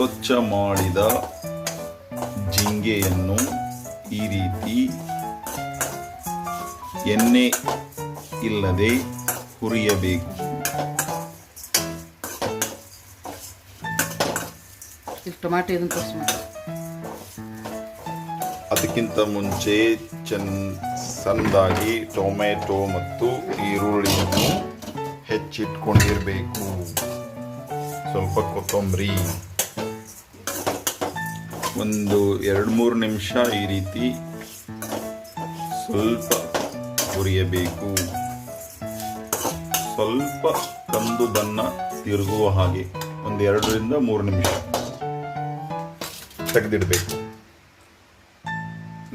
ಸ್ವಚ್ಛ ಮಾಡಿದ ಜಿಂಗೆಯನ್ನು ಈ ರೀತಿ ಎಣ್ಣೆ ಇಲ್ಲದೆ ಹುರಿಯಬೇಕು. ಅದಕ್ಕಿಂತ ಮುಂಚೆ ಚೆನ್ನ ಸಣ್ಣದಾಗಿ ಟೊಮೆಟೊ ಮತ್ತು ಈರುಳ್ಳಿಯನ್ನು ಹೆಚ್ಚಿಟ್ಕೊಂಡಿರಬೇಕು. ಸ್ವಲ್ಪ ಕೊತ್ತಂಬರಿ. ಒಂದು ಎರಡು ಮೂರು ನಿಮಿಷ ಈ ರೀತಿ ಸ್ವಲ್ಪ ಹುರಿಯಬೇಕು ಸ್ವಲ್ಪ ಕಂದು ಬಣ್ಣ ತಿರುಗುವ ಹಾಗೆ ಒಂದು ಎರಡರಿಂದ ಮೂರು ನಿಮಿಷ ತೆಗೆದಿಡಬೇಕು.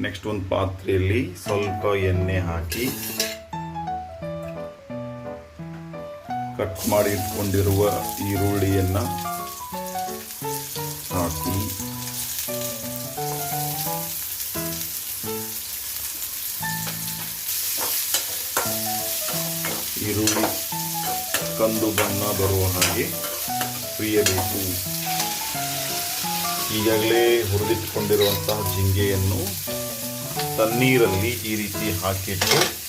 ನೆಕ್ಸ್ಟ್ ಒಂದು ಪಾತ್ರೆಯಲ್ಲಿ ಸ್ವಲ್ಪ ಎಣ್ಣೆ ಹಾಕಿ ಕಟ್ ಮಾಡಿ ಇಟ್ಕೊಂಡಿರುವ ಈರುಳ್ಳಿಯನ್ನು ಹಾಕಿ ಕಂದು ಬಣ್ಣ ಬರುವ ಹಾಗೆ ಹುರಿಯಬೇಕು. ಈಗಾಗಲೇ ಹುರಿದಿಟ್ಟುಕೊಂಡಿರುವಂತಹ ಜಿಂಗೆಯನ್ನು ತಣ್ಣೀರಲ್ಲಿ ಈ ರೀತಿ ಹಾಕಿಟ್ಟು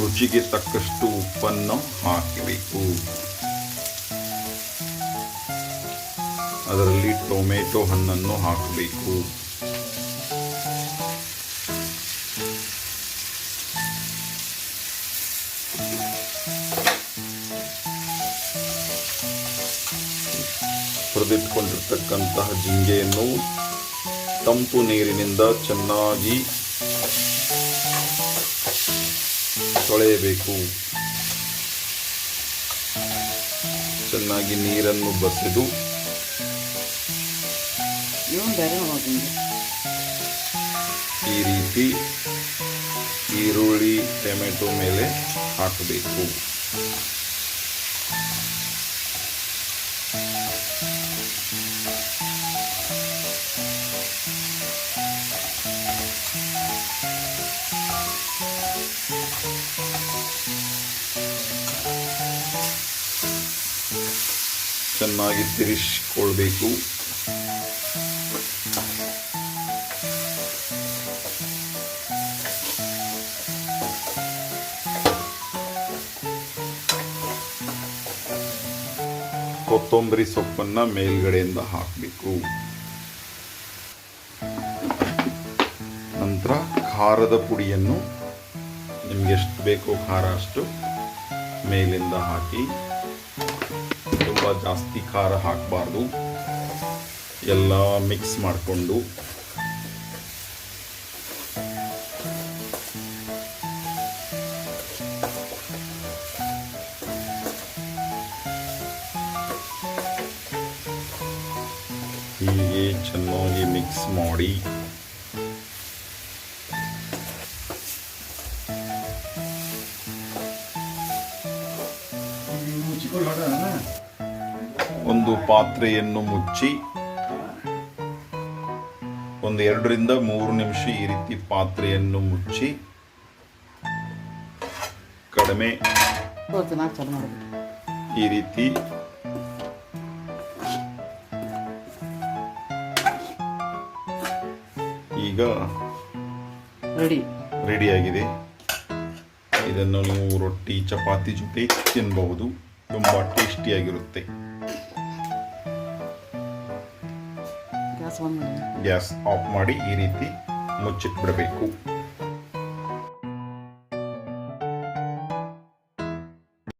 ರುಚಿಗೆ ತಕ್ಕಷ್ಟು ಉಪ್ಪನ್ನು ಹಾಕಬೇಕು. ಅದರಲ್ಲಿ ಟೊಮೆಟೊ ಹಣ್ಣನ್ನು ಹಾಕಬೇಕು. ಹುರಿದಿಟ್ಕೊಂಡಿರ್ತಕ್ಕಂತಹ ಜಿಂಗೆಯನ್ನು ತಂಪು ನೀರಿನಿಂದ ಚೆನ್ನಾಗಿ ತೊಳೆಯಬೇಕು. ಚೆನ್ನಾಗಿ ನೀರನ್ನು ಬಸಿದು ಈ ರೀತಿ ಈರುಳ್ಳಿ, ಟೊಮೆಟೊ ಮೇಲೆ ಹಾಕಬೇಕು. ಚೆನ್ನಾಗಿ ತಿರುಗಿಸ್ಕೊಳ್ಬೇಕು ಕೊತ್ತಂಬರಿ ಸೊಪ್ಪನ್ನ ಮೇಲ್ಗಡೆಯಿಂದ ಹಾಕಬೇಕು. ನಂತರ ಖಾರದ ಪುಡಿಯನ್ನು ನಿಮ್ಗೆ ಎಷ್ಟು ಬೇಕೋ ಖಾರ ಅಷ್ಟು ಮೇಲಿಂದ ಹಾಕಿ ತುಂಬ ಜಾಸ್ತಿ ಖಾರ ಹಾಕಬಾರ್ದು. ಎಲ್ಲ ಮಿಕ್ಸ್ ಮಾಡಿಕೊಂಡು. ಹೀಗೆ ಚೆನ್ನಾಗಿ ಮಿಕ್ಸ್ ಮಾಡಿ. ಒಂದು ಪಾತ್ರೆಯನ್ನು ಮುಚ್ಚಿ ಒಂದು ಎರಡರಿಂದ ಮೂರು ನಿಮಿಷ ಈ ರೀತಿ ಪಾತ್ರೆಯನ್ನು ಮುಚ್ಚಿ ಕಡಿಮೆ ಈ ರೀತಿ ಈಗ ರೆಡಿ. ರೆಡಿಯಾಗಿದೆ ಇದನ್ನು ನೀವು ರೊಟ್ಟಿ ಚಪಾತಿ ಜೊತೆ ತಿನ್ನಬಹುದು ತುಂಬ ಟೇಸ್ಟಿಯಾಗಿರುತ್ತೆ ಗ್ಯಾಸ್ ಮಾಡಿ ಗ್ಯಾಸ್ ಆಫ್ ಮಾಡಿ ಈ ರೀತಿ ಮುಚ್ಚಿಟ್ಬಿಡಬೇಕು.